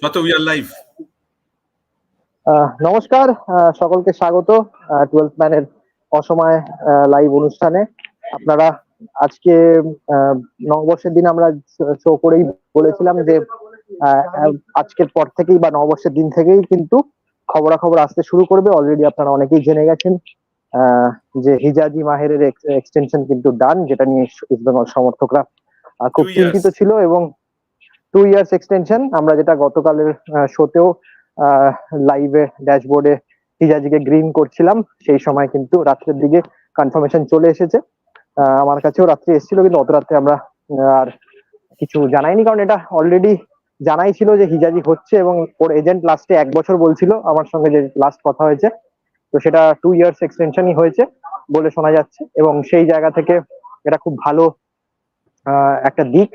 শত we are live আহ, নমস্কার সকলকে স্বাগত টুয়েলভ ম্যানের অসময় লাইভ অনুষ্ঠানে। আপনারা আজকে নববর্ষের দিন আমরা শো করেই বলেছিলাম যে আজকের পর থেকেই বা নববর্ষের দিন থেকেই কিন্তু খবরাখবর আসতে শুরু করবে। অলরেডি আপনারা অনেকেই জেনে গেছেন আহ, যে হিজাজি মাহেরের এক্সটেনশন কিন্তু ডান যেটা নিয়ে ইস্ট বেঙ্গল সমর্থকরা খুব চিন্তিত ছিল এবং টু ইয়ার্স এক্সটেনশন আমরা যেটা গতকালের শোতেও লাইভে ড্যাশবোর্ডে হিজাজিকে গ্রিন করছিলাম, সেই সময় কিন্তু রাত্রের দিকে কনফার্মেশন চলে এসেছে। আমার কাছেও রাত্রে এসেছিল, কিন্তু অত রাত্রে আমরা আর কিছু জানাইনি, কারণ এটা অলরেডি জানাই ছিল যে হিজাজি হচ্ছে এবং ওর এজেন্ট লাস্টে এক বছর বলছিল আমার সঙ্গে যে লাস্ট কথা হয়েছে। তো সেটা টু ইয়ার্স এক্সটেনশনই হয়েছে বলে শোনা যাচ্ছে এবং সেই জায়গা থেকে এটা খুব ভালো একটা দিক।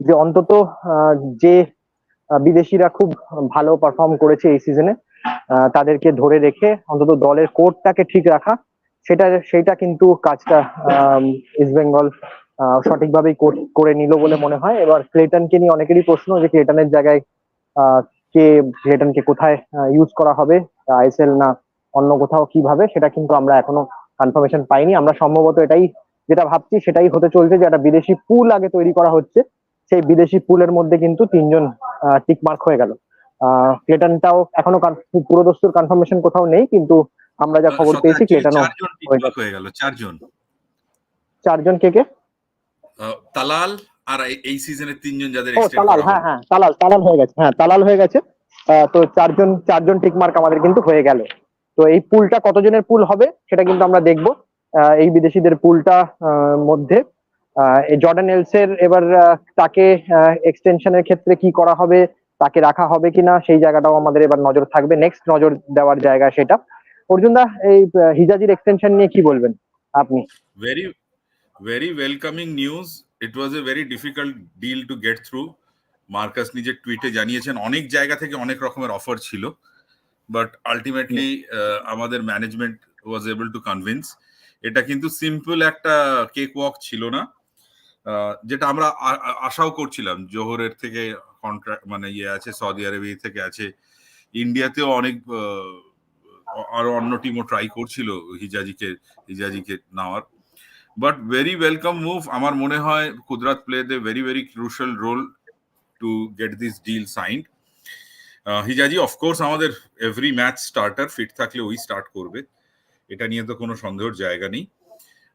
যে অন্তত যে বিদেশিরা খুব ভালো পারফর্ম করেছে এই সিজনে তাদেরকে ধরে রেখে অন্তত দলের কোর্টটাকে ঠিক রাখা, সেটা, সেইটা কিন্তু কাজটা ইস্ট বেঙ্গল সঠিকভাবেই কর- নিল বলে মনে হয়। এবার ক্লেটনকে নিয়ে অনেকেরই প্রশ্ন যে ক্লেটনের জায়গায় কে ক্লেটনকে কোথায় ইউজ করা হবে আইএসএল না অন্য কোথাও কীভাবে, সেটা কিন্তু আমরা এখনও কনফার্মেশন পাইনি। আমরা সম্ভবত এটাই যেটা ভাবছি, সেটাই হতে চলছে যে একটা বিদেশি পুল আগে তৈরি করা হচ্ছে। সেই বিদেশি পুলের মধ্যে কিন্তু তিনজন টিক মার্ক হয়ে গেল। ক্লেটনটাও এখনও পুরোদস্তুর কনফার্মেশন কোথাও নেই কিন্তু আমরা যা খবর পেয়েছি ক্লেটনও চারজন হয়ে গেল চারজন। চারজন কে কে? তালাল আর এই- সিজনের তিনজন যাদের ও তালাল হ্যাঁ হ্যাঁ তালাল তালাল হয়ে গেছে হ্যাঁ তালাল হয়ে গেছে। তো চারজন চারজন টিক মার্ক আমাদের কিন্তু হয়ে গেল। তো এই পুলটা কতজনের পুল হবে সেটা কিন্তু আমরা দেখব। আহ, এই বিদেশিদের পুলটা মধ্যে জর্ডান এলসের এবার তাকে এক্সটেনশনের ক্ষেত্রে কি করা হবে, তাকে রাখা হবে কিনা, সেই জায়গাটাও আমাদের এবার নজর থাকবে। নেক্সট নজর দেওয়ার জায়গা সেটা। অর্জুন দা এই হিজাজির এক্সটেনশন নিয়ে কি বলবেন আপনি? Very very welcoming news it was a very difficult deal to get through Marcus নিজের টুইটে জানিয়েছেন, অনেক জায়গা থেকে অনেক রকমের অফার ছিল বাট আলটিমেটলি আমাদের management was able to convince এটা কিন্তু সিম্পল একটা কেক ওয়াক ছিল না। যেটা আমরা আশাও করছিলাম। জোহরের থেকে কন্ট্রাক্ট মানে ইয়ে আছে, সৌদি আরবিয়া থেকে আছে। ইন্ডিয়াতেও অনেক আরও অন্য টিমও ট্রাই করছিল হিজাজিকে হিজাজিকে নেওয়ার। বাট ভেরি ওয়েলকাম মুভ আমার মনে হয় Kudrat play the very very crucial role to get this deal signed Hijazi of course আমাদের এভরি ম্যাচ স্টার্টার ফিট থাকলে ওই স্টার্ট করবে। এটা নিয়ে তো কোনো সন্দেহের জায়গা নেই।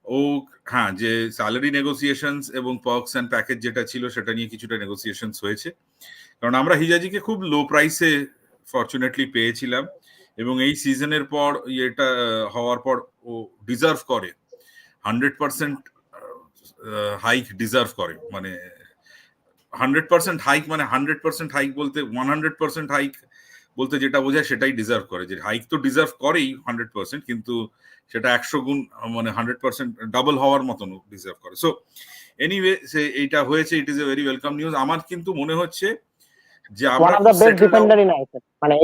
ও হ্যাঁ যে স্যালারি নেগোসিয়েশনস এবং পার্কস অ্যান্ড প্যাকেজ যেটা ছিল সেটা নিয়ে কিছুটা নেগোসিয়েশনস হয়েছে। কারণ আমরা হিজাজিকে খুব লো প্রাইসে ফর্চুনেটলি পেয়েছিলাম এবং এই সিজনের পর আহ, হওয়ার পর ও ডিজার্ভ করে। হান্ড্রেড পার্সেন্ট হাইক ডিজার্ভ করে। মানে হান্ড্রেড পার্সেন্ট হাইক মানে হান্ড্রেড পার্সেন্ট হাইক বলতে ওয়ান হান্ড্রেড পার্সেন্ট হাইক বলতে যেটা বোঝায় সেটাই ডিজার্ভ করে। যে হাইক তো ডিজার্ভ করেই হান্ড্রেড পার্সেন্ট কিন্তু সেটা একশো গুণ মানে হান্ড্রেড পার্সেন্ট ডাবল হওয়ার মতন ডিজার্ভ করে। সো এনিওয়ে সে এইটা হয়েছে it is a very welcome news আমার কিন্তু মনে হচ্ছে যে আমরা মানে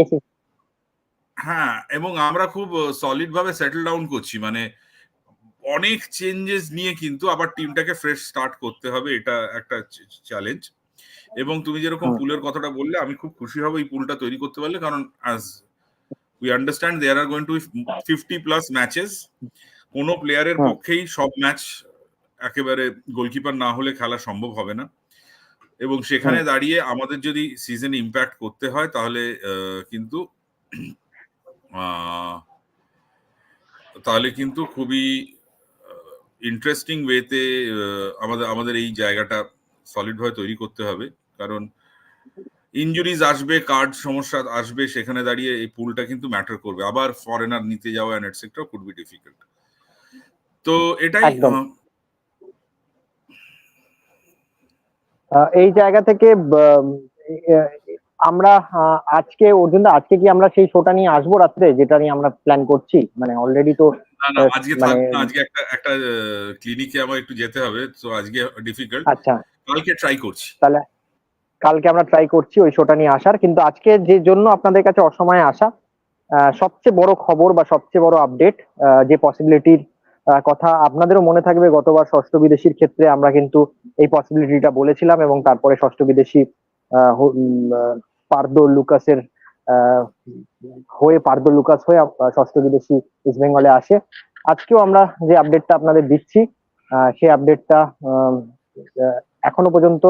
হ্যাঁ এবং আমরা খুব সলিড ভাবে সেটেল ডাউন করছি। মানে অনেক চেঞ্জেস নিয়ে কিন্তু আবার টিমটাকে ফ্রেশ স্টার্ট করতে হবে এটা একটা চ্যালেঞ্জ এবং তুমি যেরকম পুলের কথাটা বললে আমি খুব খুশি হব এই পুলটা তৈরি করতে পারলে কারণ as we understand there are going to fifty plus matches কোনো প্লেয়ারের পক্ষেই সব ম্যাচ একেবারে গোলকিপার না হলে খেলা সম্ভব হবে না। এবং সেখানে দাঁড়িয়ে আমাদের যদি সিজনে ইম্প্যাক্ট করতে হয় তাহলে কিন্তু তাহলে কিন্তু খুবই ইন্টারেস্টিং ওয়েতে আমাদের আমাদের এই জায়গাটা সলিড ভাবে তৈরি করতে হবে। কারণ ইনজুরিজ আসবে কার্ড সমস্যা আসবে সেখানে দাঁড়িয়ে এই পুলটা কিন্তু ম্যাটার করবে। আবার ফরেনার নিতে যাওয়া and etcetera could be difficult তো এটাই এই জায়গা থেকে আমরা আজকে অর্জুন দা, আজকে কি আমরা সেই শোটা নিয়ে আসব রাত্রে? যেটা নিয়ে আমরা প্ল্যান করছি? মানে অলরেডি তো আজকে মানে- আজকে একটা একটা ক্লিনিকে আমার একটু যেতে হবে তো আজকে ডিফিকাল্ট আচ্ছা। কালকে ট্রাই করছি। তাহলে কালকে আমরা ট্রাই করছি ওই শোটা নিয়ে আসার। কিন্তু আজকে যে জন্য আপনাদের কাছে অসময়ে আসা সবচেয়ে বড় খবর বা সবচেয়ে বড় আপডেট যে পসিবিলিটির কথা আপনাদেরও মনে থাকবে, গতবার ষষ্ঠ বিদেশির ক্ষেত্রে আমরা কিন্তু এই পসিবিলিটিটা বলেছিলাম এবং তারপরে ষষ্ঠ বিদেশি পার্দো লুকাসের হয়ে, পার্দো লুকাস হয়ে ষষ্ঠ বিদেশি ইস্ট বেঙ্গলে আসে। আজকেও আমরা যে আপডেটটা আপনাদের দিচ্ছি সেই আপডেটটা এখনও পর্যন্ত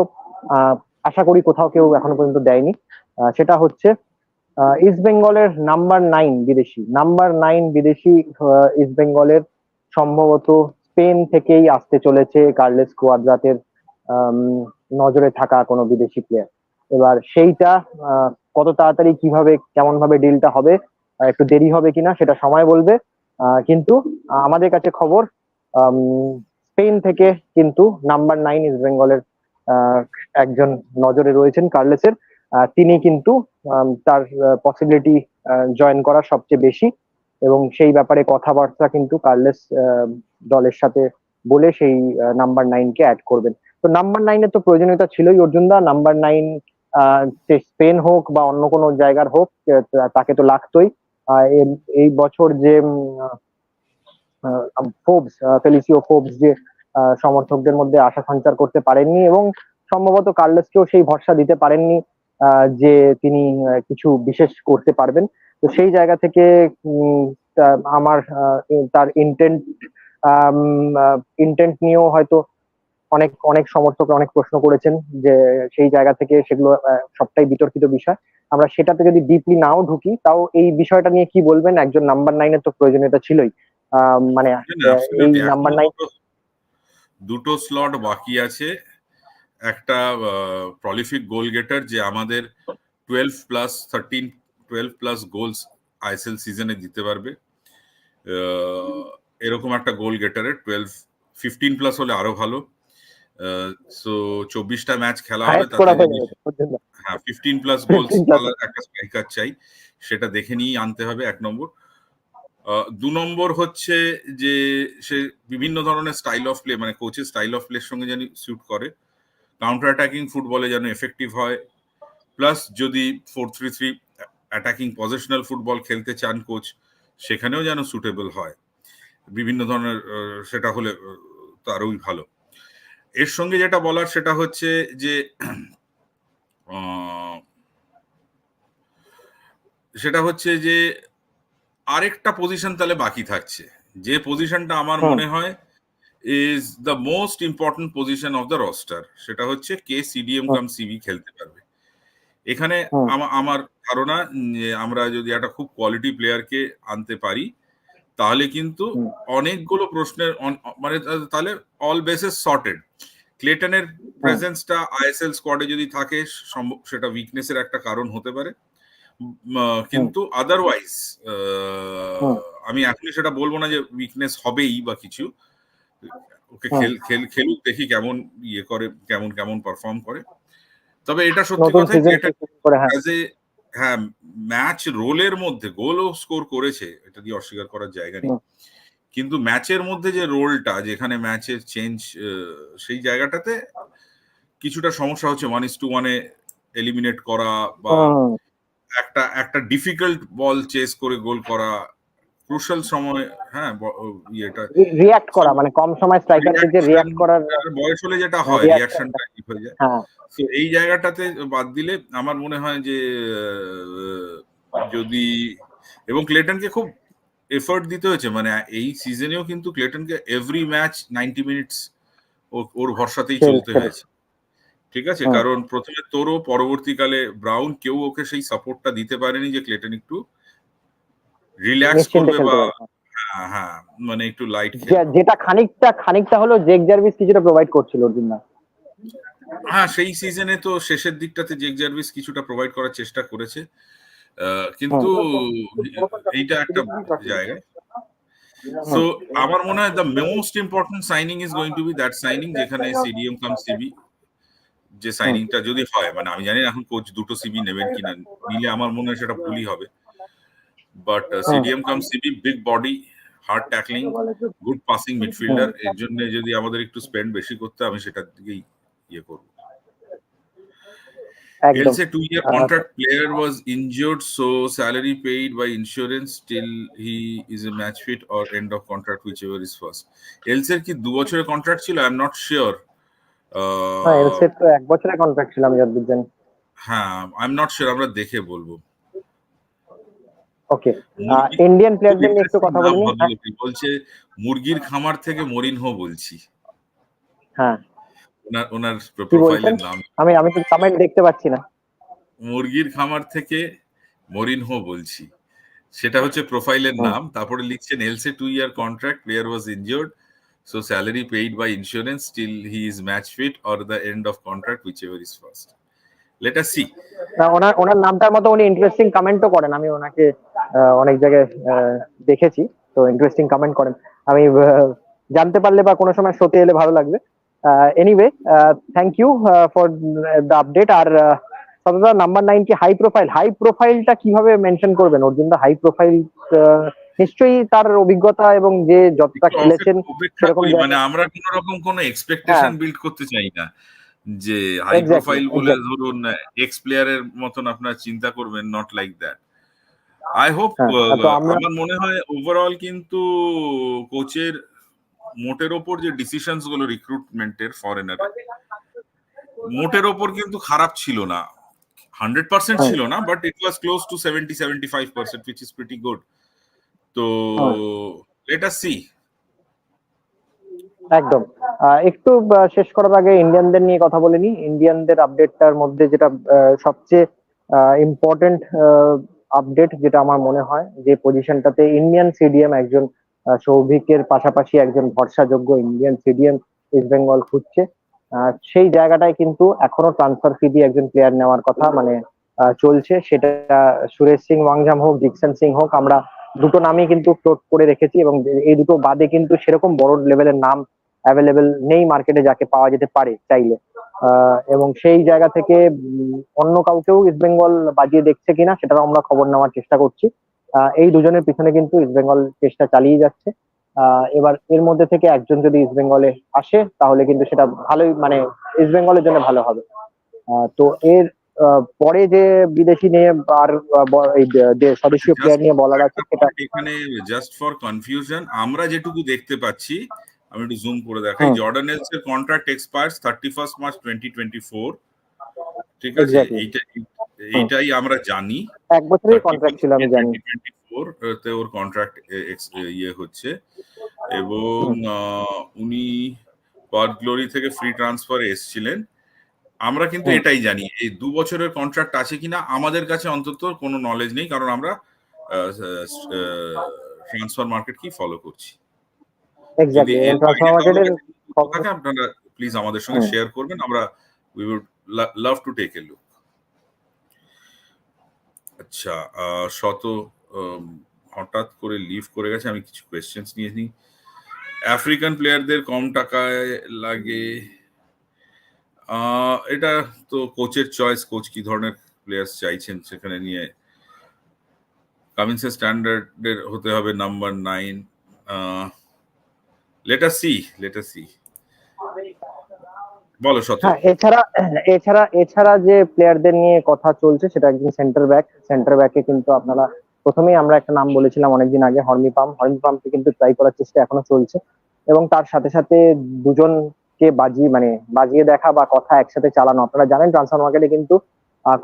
আশা করি কোথাও কেউ এখনও পর্যন্ত দেয়নি। সেটা হচ্ছে ইস্ট বেঙ্গলের নাম্বার নাইন বিদেশি। নাম্বার নাইন বিদেশি ইস্ট বেঙ্গলের সম্ভবত স্পেন থেকেই আসতে চলেছে কার্লেস কোয়াদ্রাতের নজরে থাকা কোনো বিদেশি প্লেয়ার এবার সেইটা কত তাড়াতাড়ি, কীভাবে কেমন ভাবে ডিলটা হবে একটু দেরি হবে কিনা সেটা সময় বলবে। কিন্তু আমাদের কাছে খবর স্পেন থেকে কিন্তু নাম্বার নাইন ইস্ট বেঙ্গলের একজন নজরে রয়েছেন কার্লেসের। তিনি কিন্তু তার পসিবিলিটি জয়েন করার সবচেয়ে বেশি এবং সেই ব্যাপারে কথাবার্তা কিন্তু কার্লেস দলের সাথে বলে সেই নাম্বার নাইনকে অ্যাড করবেন। তো নাম্বার নাইনের তো প্রয়োজনীয়তা ছিলই অর্জুনদা নাম্বার নাইন স্পেন হোক বা অন্য কোনো জায়গার হোক তাকে তো লাগতোই। এই বছর যে ফোবস ফেলিসিও ফোবস যে সমর্থকদের মধ্যে আশা সঞ্চার করতে পারেননি এবং সম্ভবত কার্লেসকেও সেই ভরসা দিতে পারেননি যে তিনি কিছু বিশেষ করতে পারবেন। তো সেই জায়গা থেকে আমার তার ইন্টেন্ট ইন্টেন্ট নিয়েও হয়তো অনেক অনেক সমর্থক অনেক প্রশ্ন করেছেন যে সেই জায়গা থেকে সেগুলো সবটাই বিতর্কিত বিষয়। আমরা সেটাতে যদি ডিপলি নাও ঢুকি তাও এই বিষয়টা নিয়ে কি বলবেন? একজন নাম্বার নাইনের তো প্রয়োজনীয়তা ছিলই। আহ, মানে এই নাম্বার নাইন দুটো- স্লট বাকি আছে। একটা প্রলিফিক গোল গেটার যে আমাদের twelve plus thirteen twelve plus goals ISL সিজনে দিতে পারবে। এরকম একটা গোল গেটারের টুয়েলভ ফিফটিন প্লাস হলে আরও ভালো। সো চব্বিশটা ম্যাচ খেলা হবে হয়ে ফিফটিন প্লাস গোলস 15 একটা স্ট্রাইকার চাই। সেটা দেখে নিয়েই আনতে হবে এক নম্বর। দু নম্বর হচ্ছে যে সে বিভিন্ন ধরনের স্টাইল অফ প্লে মানে কোচের স্টাইল অফ প্লের সঙ্গে যেন স্যুট করে। কাউন্টার অ্যাটাকিং ফুটবলে যেন এফেক্টিভ হয়। প্লাস যদি four three three attacking positional football খেলতে চান কোচ সেখানেও যেন সুটেবল হয়। বিভিন্ন ধরনের সেটা হলে আহ, তো আরোই ভালো। এর সঙ্গে যেটা বলার সেটা হচ্ছে যে সেটা হচ্ছে যে আরেকটা পজিশন তাহলে বাকি থাকছে। যে পজিশনটা আমার মনে হয় is the most important position of the roster সেটা হচ্ছে কে সিডিএম কাম সিবি খেলতে পারবে। এখানে আমার ধারণা আমরা যদি একটা খুব কোয়ালিটি প্লেয়ারকে আনতে পারি তাহলে কিন্তু অনেকগুলো প্রশ্নের মানে তাহলে অল বেসেস সর্টেড ক্লেটনের প্রেজেন্সটা আইএসএল স্কোয়াডে যদি থাকে সেটা উইকনেসের একটা কারণ হতে পারে। কিন্তু আদারওয়াইজ। আমি এখনই সেটা বলব না যে উইকনেস হবেই বা কিছু। ওকে খেল খেল খেলুক দেখি কেমন ইয়ে করে কেমন কেমন পারফর্ম করে। তবে এটা সত্যি কথা হ্যাঁ। অ্যাজ এ হ্যাঁ ম্যাচ রোলের মধ্যে গোলও স্কোর করেছে এটা দিয়ে অস্বীকার করার জায়গা নেই। কিন্তু ম্যাচের মধ্যে যে রোলটা যেখানে ম্যাচের চেঞ্জ সেই জায়গাটাতে কিছুটা সমস্যা হচ্ছে। ওয়ান ইস টু ওয়ানে এলিমিনেট করা বা একটা একটা ডিফিকাল্ট বল চেস করে গোল করা ক্রুশাল সময় হ্যাঁ ইয়েটা। রিয়াক্ট করা মানে কম সময় স্ট্রাইকারদেরকে রিয়াক্ট করার বয়স হলে যেটা হয় reaction রিয়াকশনটা ঠিক হয়ে যায়। হ্যাঁ। তো এই জায়গাটাতে বাদ দিলে আমার মনে হয় যে যদি এবং ক্লেটনকে খুব এফোর্ট দিতে হয়েছে মানে এই সিজনেও কিন্তু ক্লেটনকে এভরি ম্যাচ নাইনটি মিনিটস ওর ভরসাতেই চলতে হয়েছে। ঠিক আছে? কারণ প্রথমে তোরও পরবর্তীকালে ব্রাউন কেউ ওকে সেই সাপোর্টটা দিতে পারেনি যে ক্লেটন একটু রিল্যাক্স করবে বা হ্যাঁ। হ্যাঁ মানে একটু লাইট যেটা খানিকটা খানিকটা হলো জেক জার্ভিস কিছুটা প্রোভাইড করছিল অর্জুন না হ্যাঁ সেই সিজনে তো শেষের দিকটাতে জেক জার্ভিস কিছুটা প্রোভাইড করার চেষ্টা করেছে। কিন্তু এইটা একটা জায়গা সো আমার মনে হয় the most important signing is going to be that signing যেখানে সিডিএম কাম সিবি যে সাইনিংটা যদি হয় মানে আমি জানি এখন কোচ দুটো সিবি নেবেন কিনা নিলে আমার মনে হয় সেটা ভুলই হবে but CDM cum CB big body hard tackling good passing midfielder এর জন্য যদি আমাদের একটু স্পেন্ড বেশি করতে আমি সেটার দিকেই ইয়ে করব একদম Else, a two-year contract player was injured, so salary paid by insurance till he is a match fit or end of contract, whichever is first. Else এর কি দু বছরের কন্ট্রাক্ট ছিল? I am not sure. হ্যাঁ তো এক বছরের contract ছিল আমি যতদূর জানি। হ্যাঁ আই এম নট শিওর আমরা দেখে বলব। ওকে ইন্ডিয়ান প্লেয়ারদের নিয়ে একটু কথা নাম বলছে মুরগির খামার থেকে মরিনহো বলছি। হ্যাঁ। ওনার ওনার প্রোফাইলের নাম। আমি আমি তো কমেন্ট দেখতে পাচ্ছি না। মুরগির খামার থেকে মরিনহো বলছি। সেটা হচ্ছে প্রোফাইলের নাম তারপরে লিখছেন Elsey two year contract player was injured salary paid by insurance still he is match fit or the end of contract whichever is first let us see owner owner নামটার মতো উনি ইন্টারেস্টিং কমেন্টও করেন। আমি ওনাকে অনেক জায়গায় দেখেছি, তো ইন্টারেস্টিং কমেন্ট করেন। আমি জানতে পারলে বা কোনো সময় শোতে এলে ভালো লাগবে anyway thank you for the update আর সততা নাম্বার নাইন কি হাই প্রোফাইল হাই প্রোফাইলটা কীভাবে মেনশন করবেন? অর্জুন দা হাই প্রোফাইল নিশ্চয়ই তার অভিজ্ঞতা এবং যে যতটা খেলেছেন সেরকম মানে আমরা কোন রকম কোন এক্সপেকটেশন। বিল্ড করতে চাই না। যে হাই প্রোফাইল বলে ধরুন এক্স প্লেয়ারের মতন আপনার চিন্তা করবেন not like that I hope আমরা- মনে হয় ওভারঅল কিন্তু কোচের মোটের ওপর যে ডিসিশনসগুলো রিক্রুটমেন্টের ফরেনার মোটের ওপর কিন্তু খারাপ ছিল না। হান্ড্রেড পার্সেন্ট হ্যাঁ। ছিল না but it was close to seventy seventy five percent which is pretty good তো। লেট আস সি একদম। একটু শেষ করার আগে ইন্ডিয়ানদের নিয়ে কথা বলে নি ইন্ডিয়ানদের আপডেটটার মধ্যে যেটা সবচেয়ে ইম্পর্টেন্ট আপডেট যেটা আমার মনে হয় যে পজিশনটাতে ইন্ডিয়ান সিডিএম একজন সৌভিকের পাশাপাশি একজন ভরসাযোগ্য ইন্ডিয়ান সিডিএম ইস্ট বেঙ্গল খুঁজছে। সেই জায়গাটায় কিন্তু এখনও ট্রান্সফার ফি দিয়ে একজন প্লেয়ার নেওয়ার কথা মানে চলছে। সেটা সুরেশ সিং ওয়াংজাম হোক ডিকসন সিং হোক আমরা দুটো নামই কিন্তু ফ্লোট করে রেখেছি এবং এই দুটো বাদে কিন্তু সেরকম বড় লেভেলের নাম অ্যাভেলেবেল নেই মার্কেটে যাকে পাওয়া যেতে পারে চাইলে। এবং সেই জায়গা থেকে অন্য কাউকেও ইস্ট বেঙ্গল বাজিয়ে দেখছে কিনা সেটাও আমরা খবর নেওয়ার চেষ্টা করছি। এই দুজনের পিছনে কিন্তু ইস্ট বেঙ্গল চেষ্টা চালিয়ে যাচ্ছে। এবার এর মধ্যে থেকে একজন যদি ইস্ট বেঙ্গলে আসে, তাহলে কিন্তু সেটা ভালোই মানে ইস্ট বেঙ্গলের জন্য ভালো হবে। তো এর পরে যে বিদেশি নিয়ে আর যে- স্বদেশীয় প্লেয়ার নিয়ে বলার আছে সেটা এখানে জাস্ট ফর কনফিউশন আমরা যেটুকু দেখতে পাচ্ছি আমি একটু জুম করে দেখাই। জর্ডান এলস এর contract expires thirty first March twenty twenty four ঠিক আছে. এইটা এইটাই আমরা জানি। এক বছরের কন্ট্রাক্ট ছিল আমি জানি। টোয়েন্টি ফোর তে ওর কন্ট্রাক্ট ইয়ে হচ্ছে। এবং উনি পার্ক গ্লোরি থেকে ফ্রি ট্রান্সফারে এসেছিলেন। আমরা কিন্তু এটাই জানি এই দু বছরের কন্ট্রাক্ট আছে কিনা আমাদের কাছে অন্তত কোনো নলেজ নেই কারণ আমরা ট্রান্সফার মার্কেট কি ফলো করছি। আপনারা প্লিজ আমাদের সঙ্গে শেয়ার করবেন আমরা we would love to take a look আচ্ছা শত হঠাৎ করে লিভ করে গেছে আমি কিছু কোয়েশ্চেন্স নিয়ে নিই। আফ্রিকান প্লেয়ারদের কম টাকায় লাগে এটা তো কোচের চয়েস কোচ কি ধরনের প্লেয়ার্স চাইছেন সেখানে নিয়ে? কামিন্সের স্ট্যান্ডার্ডের হতে হবে number nine let's see let's see বলো হ্যাঁ এছাড়া এছাড়া এছাড়া যে প্লেয়ারদের নিয়ে কথা চলছে সেটা একজন সেন্টার ব্যাক সেন্টার ব্যাকে কিন্তু আপনারা প্রথমেই আমরা একটা নাম বলেছিলাম অনেকদিন আগে হর্মি পাম্প হর্মি পাম্পকে কিন্তু ট্রাই করার চেষ্টা এখনও চলছে। এবং তার সাথে সাথে দুজনকে বাজি মানে বাজিয়ে দেখা বা কথা একসাথে চালানো। আপনারা জানেন ট্রান্সফার মার্কেটে কিন্তু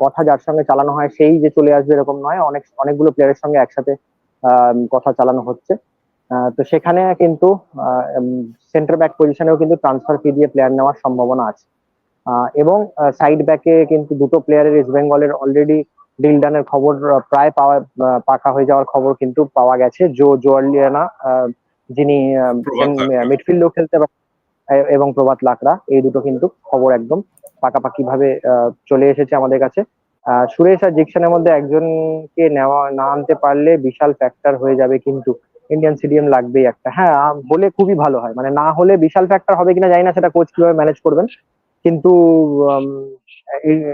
কথা যার সঙ্গে চালানো হয় সেই যে চলে আসবে এরকম নয়। অনেক অনেকগুলো প্লেয়ারের সঙ্গে একসাথে কথা চালানো হচ্ছে। তো সেখানে কিন্তু সেন্টার ব্যাক পজিশনেও কিন্তু ট্রান্সফার ফি দিয়ে প্লেয়ার নেওয়ার সম্ভাবনা আছে। এবং সাইড ব্যাকে কিন্তু দুটো প্লেয়ারের ইস্ট বেঙ্গলের অলরেডি ডিল ডানের খবর প্রায় পাওয়া পাকা হয়ে যাওয়ার খবর কিন্তু পাওয়া গেছে। জো জোয়ার্লিয়ানা আহ, যিনি মিডফিল্ডও খেলতে পারে এ- এবং প্রভাত লাকড়া, এই দুটো কিন্তু খবর একদম পাকাপাকি ভাবে চলে এসেছে আমাদের কাছে। সুরেশ আর জিকশনের মধ্যে একজনকে নেওয়া, না আনতে পারলে বিশাল ফ্যাক্টর হয়ে যাবে কিন্তু ইন্ডিয়ান সিডিএম লাগবেই একটা। হ্যাঁ হলে খুবই ভালো হয়। মানে না হলে বিশাল ফ্যাক্টর হবে কিনা জানি না, সেটা কোচ কীভাবে ম্যানেজ করবেন। কিন্তু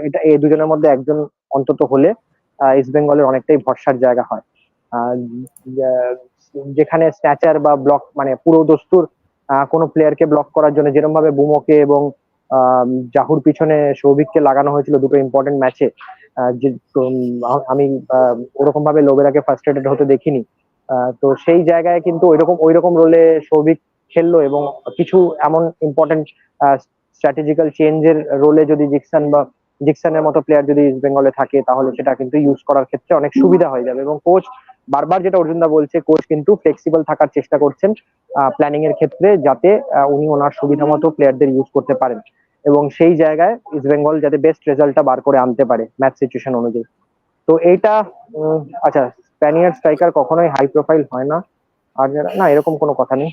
এটা এই দুজনের মধ্যে একজন অন্তত হলে ইস্ট বেঙ্গলের অনেকটাই ভরসার জায়গা হয়। যেখানে স্ট্যাচার বা ব্লক মানে পুরো দস্তুর কোনো প্লেয়ারকে ব্লক করার জন্য যেরকম ভাবে বুমোকে এবং জাহুর পিছনে সৌভিককে লাগানো হয়েছিল দুটো ইম্পর্টেন্ট ম্যাচে আমি ওরকম ভাবে লোবেরাকে ফার্স্ট্রেটেড হতে দেখিনি। তো সেই জায়গায় কিন্তু ওইরকম ওইরকম রোলে সৌভিক খেললো এবং কিছু এমন ইম্পর্টেন্ট স্ট্র্যাটেজিক্যাল চেঞ্জের রোলে যদি জিকসন বা ডিকসনের মতো প্লেয়ার যদি ইস্ট বেঙ্গলে থাকে, তাহলে সেটা কিন্তু ইউজ করার ক্ষেত্রে অনেক সুবিধা হয়ে যাবে এবং কোচ বারবার যেটা অর্জুনদা বলছে কোচ কিন্তু ফ্লেক্সিবল থাকার চেষ্টা করছেন প্ল্যানিং এর ক্ষেত্রে যাতে উনি ওনার সুবিধা মতো প্লেয়ারদের ইউজ করতে পারেন। এবং সেই জায়গায় ইস্ট বেঙ্গল যাতে বেস্ট রেজাল্টটা বার করে আনতে পারে ম্যাচ সিচুয়েশন অনুযায়ী। তো এইটা আচ্ছা স্প্যানিয়ার স্ট্রাইকার কখনোই হাই প্রোফাইল হয় না। আর যারা না এরকম কোনো কথা নেই।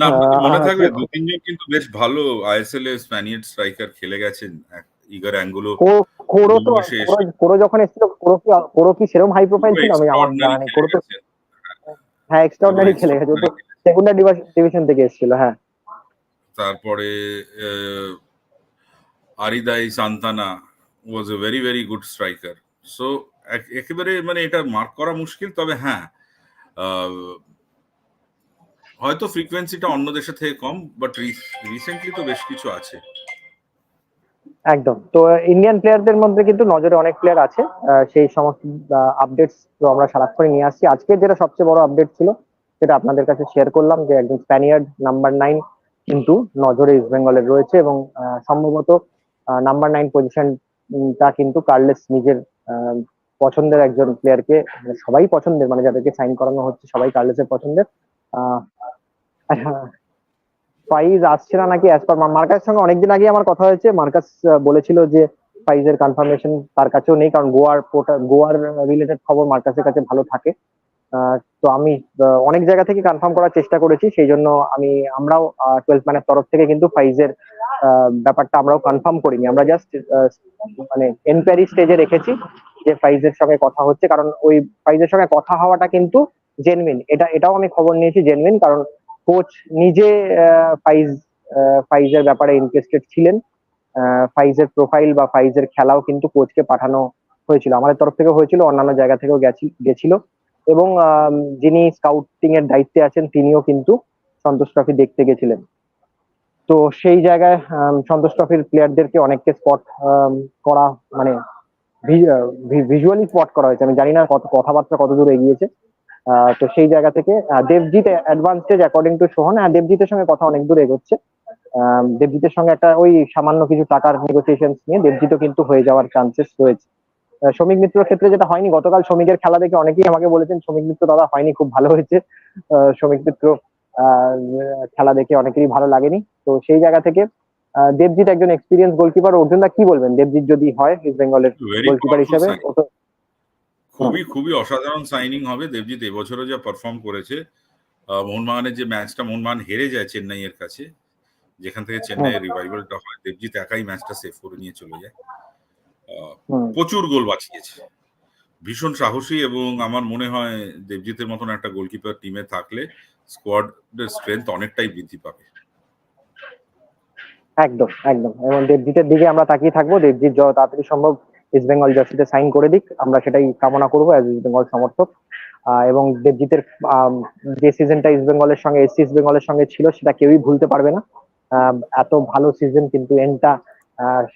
না মনে থাকবে দু তিনজন কিন্তু বেশ ভালো আইএসএল এ স্প্যানিয়ার্ড স্ট্রাইকার খেলে গেছেন। ইগার অ্যাঙ্গুলো কোরো তো কোরো- যখন এসেছিল কোরো কি কোরো কি সেরকম হাই প্রোফাইল ছিল? আমি আমার জানা নেই। কোরো তো হ্যাঁ এক্সট্রাঅর্ডিনারি খেলে গেছে। ও তো সেকেন্ডার ডিভিশন থেকে এসেছিল হ্যাঁ। তারপরে Aridai Santana was a very very good striker so একেবারে মানে এটা মার্ক করা মুশকিল তবে হ্যাঁ হয়তো ফ্রিকোয়েন্সিটা অন্য দেশের থেকে কম বাট রিসেন্টলি তো বেশ কিছু আছে। একদম। তো ইন্ডিয়ান প্লেয়ারদের মধ্যে কিন্তু নজরে অনেক প্লেয়ার আছে। সেই সমস্ত আপডেটস তো আমরা সারাক্ষণ নিয়ে আসছি। আজকে যেটা সবচেয়ে বড় আপডেট ছিল, সেটা আপনাদের কাছে শেয়ার করলাম যে একজন স্প্যানিয়ার্ড নাম্বার নাইন কিন্তু নজরে ইস্ট বেঙ্গলের রয়েছে এবং সম্ভবত নাম্বার নাইন পজিশনটা কিন্তু কার্লেস নিজের পছন্দের একজন প্লেয়ারকে সবাই পছন্দের মানে যাদেরকে সাইন করানো হচ্ছে সবাই কার্লেসের পছন্দের। ফাইজ আসছে না নাকি অ্যাজ মার্কাসের সঙ্গে অনেকদিন আগে আমার কথা হয়েছে। মার্কাস বলেছিল যে ফাইজের কনফার্মেশন তার কাছেও নেই, কারণ গোয়ার গোয়ার রিলেটেড খবর মার্কাসের কাছে ভালো থাকে। তো আমি অনেক জায়গা থেকে কনফার্ম করার চেষ্টা করেছি। সেই জন্য আমি, আমরাও টুয়েলভ ম্যানের তরফ থেকে কিন্তু ফাইজের ব্যাপারটা আমরাও কনফার্ম করিনি। আমরা জাস্ট মানে এনকোয়ারি স্টেজে রেখেছি যে ফাইজের সঙ্গে কথা হচ্ছে। কারণ ওই ফাইজের সঙ্গে কথা হওয়াটা কিন্তু জেনুইন এটা এটাও আমি খবর নিয়েছি জেনুইন কারণ কোচ নিজে ফাইজ ফাইজের ব্যাপারে ইন্টারেস্টেড ছিলেন। ফাইজের প্রোফাইল বা ফাইজের খেলাও কিন্তু কোচকে পাঠানো হয়েছিল। আমাদের তরফ থেকে হয়েছিল, অন্যান্য জায়গা থেকেও গেছি, গেছিল। এবং যিনি স্কাউটিং এর দায়িত্বে আছেন, তিনিও কিন্তু সন্তোষ ট্রফি দেখতে গেছিলেন। তো সেই জায়গায় সন্তোষ ট্রফির প্লেয়ারদেরকে অনেককে স্পট করা মানে ভিজুয়ালি স্পট করা হয়েছে। আমি জানি না কত, কথাবার্তা কত দূর এগিয়েছে। তো সেই জায়গা থেকে Debjit advance stage according to Sohan হ্যাঁ দেবজিতের সঙ্গে কথা অনেক দূর এগোচ্ছে। দেবজিতের সঙ্গে একটা ওই সামান্য কিছু টাকার নেগোসিয়েশন নিয়ে দেবজিতও কিন্তু হয়ে যাওয়ার চান্সেস রয়েছে। শ্রমিক মিত্রর ক্ষেত্রে যেটা হয়নি গতকাল শ্রমিকের খেলা দেখে অনেকেই আমাকে বলেছেন শ্রমিক মিত্র দাদা হয়নি খুব ভালো হয়েছে। শ্রমিক মিত্র আহ, খেলা দেখে অনেকেরই ভালো লাগেনি। তো সেই জায়গা থেকে আহ, দেবজিৎ একজন এক্সপিরিয়েন্স গোলকিপার অর্জুনদা কি বলবেন? দেবজিৎ যদি হয় ইস্ট বেঙ্গলের গোলকিপার হিসেবে ও তো খুবই খুবই অসাধারণ সাইনিং হবে। দেবজিৎ এবছরও যা পারফর্ম করেছে মোহনবাগানের যে ম্যাচটা মোহনবাগান হেরে যায় চেন্নাইয়ের কাছে যেখান থেকে চেন্নাইয়ের রিভাইভালটা হয় দেবজিৎ একাই ম্যাচটা সেভ করে নিয়ে চলে যায়। প্রচুর গোল বাঁচিয়েছে। ভীষণ সাহসী এবং আমার মনে হয় দেবজিতের মতন একটা গোলকিপার টিমে থাকলে স্কোয়াডের স্ট্রেংথ অনেকটাই বৃদ্ধি পাবে। একদম একদম। এবং দেবজিতের দিকে আমরা তাকিয়ে থাকব। দেবজিৎ যত তাড়াতাড়ি সম্ভব ইস্ট বেঙ্গল জার্সিতে সাইন করে দিক। আমরা সেটাই কামনা করব অ্যাজ ইস্ট বেঙ্গল সমর্থক। এবং দেবজিতের যে সিজনটা ইস্ট বেঙ্গলের সঙ্গে এসসি ইস্ট বেঙ্গলের সঙ্গে ছিল, সেটা কেউই ভুলতে পারবে না। এত ভালো সিজন কিন্তু এন্ডটা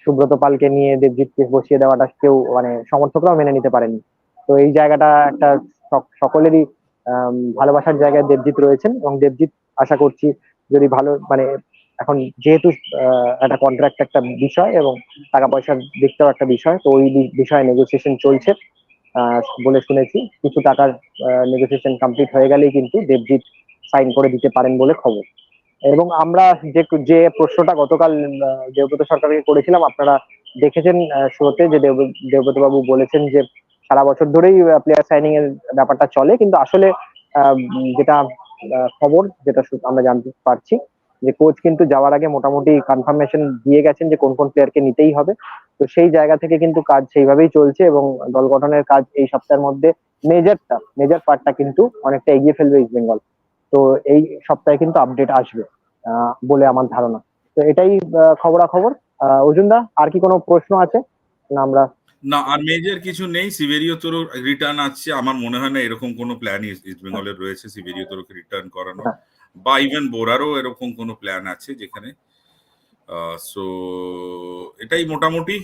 সুব্রত পালকে নিয়ে দেবজিৎকে বসিয়ে দেওয়াটা কেউ মানে সমর্থকরাও মেনে নিতে পারেনি। তো এই জায়গাটা একটা সকলেরই ভালোবাসার জায়গায় দেবজিৎ রয়েছেন। এবং দেবজিৎ, আশা করছি যদি ভালো মানে এখন যেহেতু একটা কন্ট্রাক্ট একটা বিষয় এবং টাকা পয়সার দিকটাও একটা বিষয়, তো ওই বিষয়ে নেগোসিয়েশন চলছে বলে শুনেছি। কিছু টাকার নেগোসিয়েশন কমপ্লিট হয়ে গেলেই কিন্তু দেবজিৎ সাইন করে দিতে পারেন বলে খবর। এবং আমরা যে যে প্রশ্নটা গতকাল দেবব্রত সরকারকে করেছিলাম, আপনারা দেখেছেন শুরুতে যে দেব বাবু বলেছেন যে, সারা বছর ধরেই প্লেয়ার সাইনিং এর ব্যাপারটা চলে, কিন্তু আসলে যেটা খবর, যেটা আমরা জানতে পারছি যে কোচ কিন্তু যাওয়ার আগে মোটামুটি কনফার্মেশন দিয়ে গেছেন যে কোন কোন প্লেয়ারকে নিতেই হবে। তো সেই জায়গা থেকে কিন্তু কাজ সেইভাবেই চলছে এবং দল গঠনের কাজ এই সপ্তাহের মধ্যে মেজরটা মেজর পার্টটা কিন্তু অনেকটা এগিয়ে ফেলবে ইস্ট বেঙ্গল তো এই সপ্তাহে কিন্তু আপডেট আসবে বলে আমার ধারণা। তো এটাই খবরাখবর। অর্জুনদা আর কি কোনো প্রশ্ন আছে? না আমরা না আর মেজর কিছু নেই। সিভেরিও তোর রিটার্ন আসছে। আমার মনে হয় না এরকম কোনো প্ল্যান ইস্ট বেঙ্গলের রয়েছে। সিভেরিও তোরকে রিটার্ন করানো হ্যাঁ। বা ইভেন বোরারও এরকম কোনো প্ল্যান আছে যেখানে সো এটাই মোটামুটি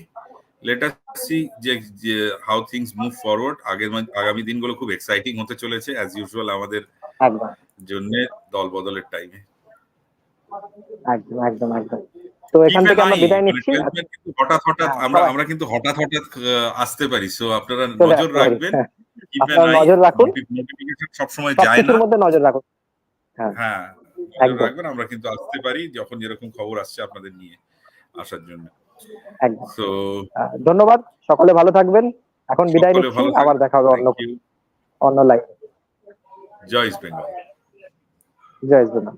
লেটার সি যে হাউ থিংস মুভ ফরওয়ার্ড আগের আগামী দিনগুলো খুব এক্সাইটিং হতে চলেছে অ্যাজ ইউজুয়াল আমাদের জন্য দল বদলের টাইমে একদম একদম একদম। তো তো এখান থেকে আমরা বিদায় নিচ্ছি। মানে কিন্তু হঠাৎ হঠাৎ হ্যাঁ, আমরা আমরা কিন্তু হঠাৎ হঠাৎ আসতে পারি। সো আপনারা নজর রাখবেন। নজর রাখুন। সবসময় যায় না। মধ্যে নজর রাখুন। হ্যাঁ। নজর রাখবেন আমরা কিন্তু আসতে পারি যখন যেরকম খবর আসছে আপনাদের নিয়ে আসার জন্য। তো ধন্যবাদ সকলে ভালো থাকবেন। এখন বিদায় নিচ্ছি আবার দেখা হবে অন্য অন্য লাইভ জয় ইস্ট বেঙ্গল জয় ইস্ট বেঙ্গল।